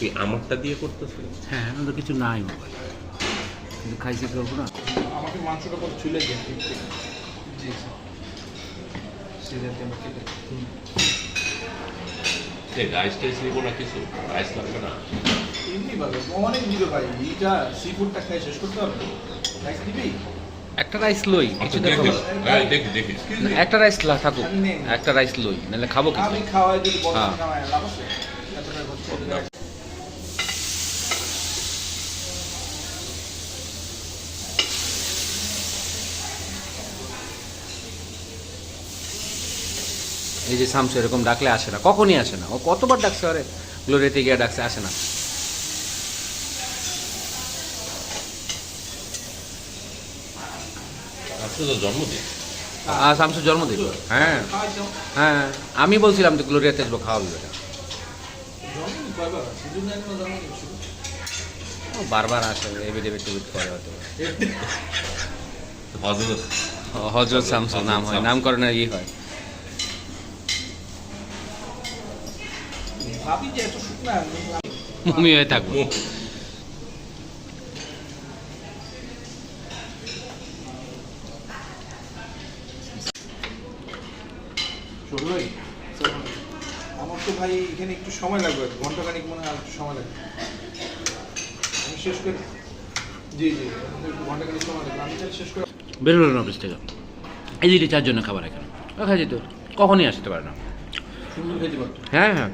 তুই আমারটা দিয়ে করতেছিস হ্যাঁ এখন তো কিছু নাই মোবাইল। কিন্তু খাইছে করব না আমাকে মাংসটা করে ছুলে দেন একটু। জি স্যার রাইস টাইস নিবো না কিছু? রাইস লাগবে না? এমনি ভাবে অনেক দিবে ভাই। এইটা সি ফুডটা খাই শেষ করতে হবে। রাইস দিবি? একটা রাইস লই কিছু দেখো? একটা রাইস থাকুক। একটা রাইস লই নাহলে খাব কি আমি খাওয়াই যদি বড় হ্যাঁ। লাভ আছে এত টাকা খরচ করে। এই যে শামসু এরকম ডাকলে আসে না। কখনই আসে না। ও কতবার ডাকছে আরে? গ্লোরিয়াতে গিয়ে ডাকছে আসে না। জন্মদিন। শামসুর জন্মদিন। হ্যাঁ। হ্যাঁ। আমি বলছিলাম তো গ্লোরিয়াতে আসব খাওয়াবি না ও বারবার আসে এবিট টেবিট করে হয়তো। হজরত। হজরত শামসু নাম হয় নামকরণের ই হয়। ভাবি যে এত শুকনা মমি হয়ে থাকব। চললোই আমার তো ভাই এখানে একটু সময় লাগবে ঘণ্টা খানিক মনে হয় আর একটু সময় লাগবে। আমি শেষ করে জি জি ঘণ্টা খানিক সময় লাগবে। আমি শেষ করে বেরোলো না অফিস থেকে? এই যে চারজনের খাবার এখানে। ও খাই যেত কখনই আসতে পারে না। হ্যাঁ হ্যাঁ।